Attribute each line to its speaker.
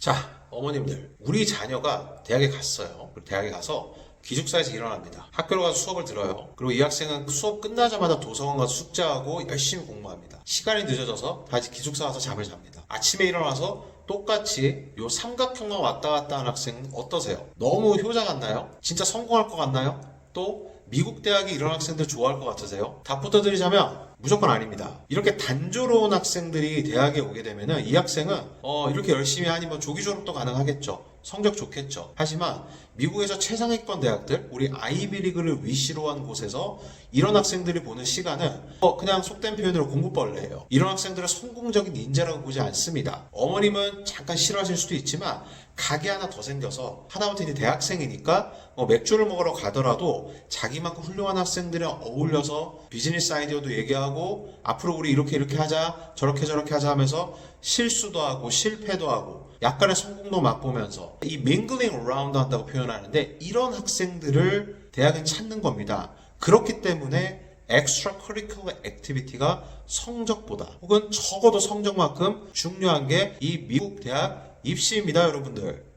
Speaker 1: 자, 어머님들, 우리 자녀가 대학에 갔어요. 대학에 가서 기숙사에서 일어납니다. 학교로 가서 수업을 들어요. 그리고 이 학생은 수업 끝나자마자 도서관 가서 숙제하고 열심히 공부합니다. 시간이 늦어져서 다시 기숙사 가서 잠을 잡니다. 아침에 일어나서 똑같이 요 삼각형만 왔다 갔다 하는 학생 어떠세요? 너무 효자 같나요? 진짜 성공할 것 같나요? 또 미국 대학이 이런 학생들 좋아할 것 같으세요? 다 붙어드리자면 무조건 아닙니다. 이렇게 단조로운 학생들이 대학에 오게 되면은 이 학생은 어 이렇게 열심히 하니 뭐 조기 졸업도 가능하겠죠. 성적 좋겠죠. 하지만 미국에서 최상위권 대학들, 우리 아이비리그를 위시로 한 곳에서 이런 학생들이 보는 시간은 어, 그냥 속된 표현으로 공부벌레예요. 이런 학생들을 성공적인 인재라고 보지 않습니다. 어머님은 잠깐 싫어하실 수도 있지만 가게 하나 더 생겨서 하다못해 이제 대학생이니까 뭐 맥주를 먹으러 가더라도 자기만큼 훌륭한 학생들이랑 어울려서 비즈니스 아이디어도 얘기하고 앞으로 우리 이렇게 이렇게 하자 저렇게 저렇게 하자 하면서 실수도 하고 실패도 하고 약간의 성공도 맛보면서 이 mingling around 한다고 표현하는데 이런 학생들을 대학은 찾는 겁니다. 그렇기 때문에 extra curricular activity가 성적보다 혹은 적어도 성적만큼 중요한 게 이 미국 대학 입시입니다, 여러분들.